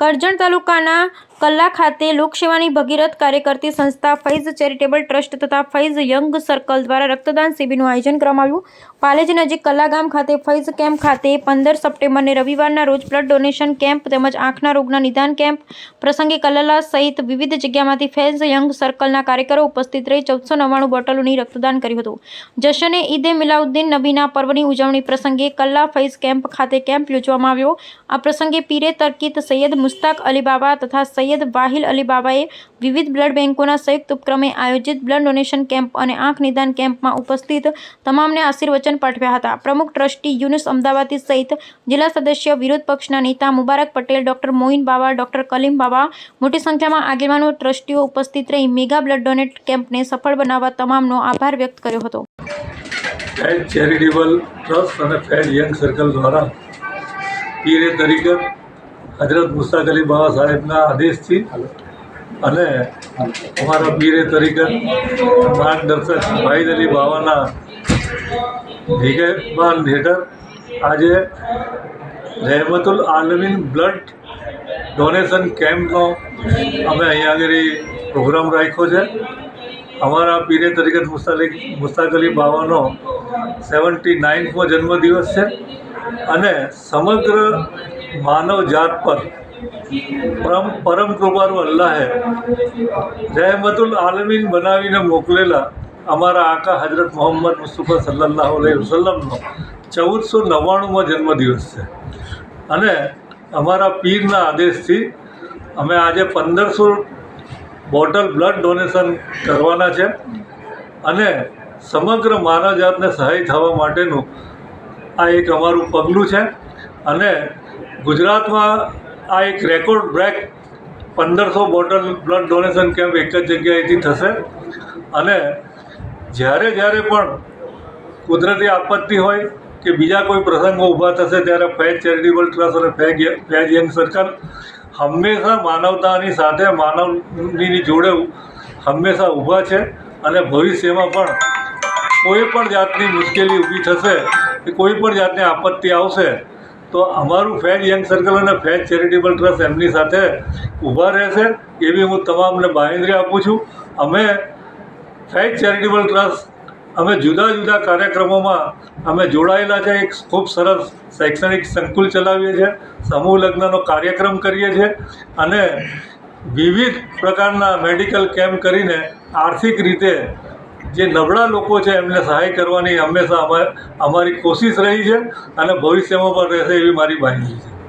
કરજણ તાલુકાના કલ્લા ખાતે લોકસેવાની ભગીરથ કાર્ય કરતી સંસ્થા ફૈઝ ચેરિટેબલ ટ્રસ્ટ તથા ફૈઝ યંગ સર્કલ દ્વારા રક્તદાન શિબિરનું આયોજન કરવામાં આવ્યું. પાલેજ નજીક કલ્લા ખાતે ફૈઝ કેમ્પ ખાતે પંદર સપ્ટેમ્બરને રવિવારના રોજ બ્લડ ડોનેશન કેમ્પ તેમજ આંખના રોગના નિદાન કેમ્પ પ્રસંગે કલ્લા સહિત વિવિધ જગ્યામાંથી ફૈઝ યંગ સર્કલના કાર્યકરો ઉપસ્થિત રહી ચૌદસો નવ્વાણું બોટલોની રક્તદાન કર્યું હતું. જશને ઈદે મિલાઉદ્દીન નબીના પર્વની ઉજવણી પ્રસંગે કલ્લા ફૈઝ કેમ્પ ખાતે કેમ્પ યોજવામાં આવ્યો. આ પ્રસંગે પીરે તરકીત સૈયદ મુસ્તાક અલી બાબા તથા સૈયદ વાહિલ અલી બાબાએ વિવિધ બ્લડ બેંકોના સંયુક્ત ઉપક્રમે આયોજિત બ્લડ ડોનેશન કેમ્પ અને આંખ નિદાન કેમ્પમાં ઉપસ્થિત તમામને આશીર્વચન પાઠવ્યા હતા. પ્રમુખ ટ્રસ્ટી યુનુસ અમદાવાદી સહિત જિલ્લા સદસ્ય, વિરોધ પક્ષના નેતા મુબારક પટેલ, ડોક્ટર મોઇન બાબા ડોક્ટર કલીમ બાબા મોટી સંખ્યામાં આગેવાનો, ટ્રસ્ટીઓ ઉપસ્થિત રહી મેગા બ્લડ ડોનેટ કેમ્પને સફળ બનાવવા તમામનો આભાર વ્યક્ત કર્યો હતો. ફેડ ચેરિટેબલ ટ્રસ્ટ અને ફેડ યંગ સર્કલ દ્વારા પીરે તરીકે હજરત મુસ્તાક અલી બાબા સાહેબના આદેશથી અને અમારા પીરે તરીકે માર્ગદર્શક ભાઈદ અલી બાબાના નિગેબાન હેઠળ આજે રહેમતુલ આલમીન બ્લડ ડોનેશન કેમ્પનો અમે અહીંયા આગળ પ્રોગ્રામ રાખ્યો છે. અમારા પીરે તરીકે મુસ્તાલિક મુસ્તાક અલી બાવાનો સેવન્ટી નાઇન્થમો જન્મદિવસ છે અને સમગ્ર માનવ જાત પર. પરમ પરમ કૃપાળુ અલ્લાહે રહેમતુલ આલમીન બનાવીને મોકલેલા અમારા આકા હજરત મોહમ્મદ મુસ્તફા સલ્લાહ અલૈહિ વસલ્લમનો ચૌદસો નવ્વાણુંમાં જન્મદિવસ છે. અને અમારા પીરના આદેશથી અમે આજે પંદરસો બોટલ બ્લડ ડોનેશન કરવાના છે અને સમગ્ર માનવજાતને સહાય થવા માટેનું આ એક અમારું પગલું છે. અને ગુજરાતમાં આ એક રેકોર્ડ બ્રેક પંદરસો બોટલ બ્લડ ડોનેશન કેમ્પ એક જ જગ્યાએથી થશે. અને જ્યારે જ્યારે પણ કુદરતી આપત્તિ હોય કે બીજા કોઈ પ્રસંગો ઊભા થશે ત્યારે ફેજ ચેરિટેબલ ટ્રસ્ટ અને ફેજ ફેજ યંગ સર્કલ હંમેશા માનવતાની સાથે માનવની જોડે હંમેશા ઊભા છે અને ભવિષ્યમાં પણ કોઈ પણ જાતની મુશ્કેલી ઊભી થશે કે કોઈ પણ જાતની આપત્તિ આવશે તો અમારું ફેજ, યંગ સર્કલ અને ફેજ ચેરિટેબલ ટ્રસ્ટ એમની સાથે ઊભા રહેશે એવી હું તમામને બાંહેધરી આપું છું. અમે ફેજ ચેરિટેબલ ટ્રસ્ટ, અમે જુદા જુદા કાર્યક્રમોમાં અમે જોડાયેલા છે, એક ખૂબ સરસ શૈક્ષણિક સંકુલ ચલાવીએ છીએ, સમૂહ લગ્નનો કાર્યક્રમ કરીએ છીએ અને વિવિધ પ્રકારના મેડિકલ કેમ્પ કરીને આર્થિક રીતે જે નબળા લોકો છે, એમને સહાય કરવાની હંમેશા અમા, અમારી કોશિશ રહી છે અને ભવિષ્યમાં પણ રહેશે એવી મારી બાંયધરી છે.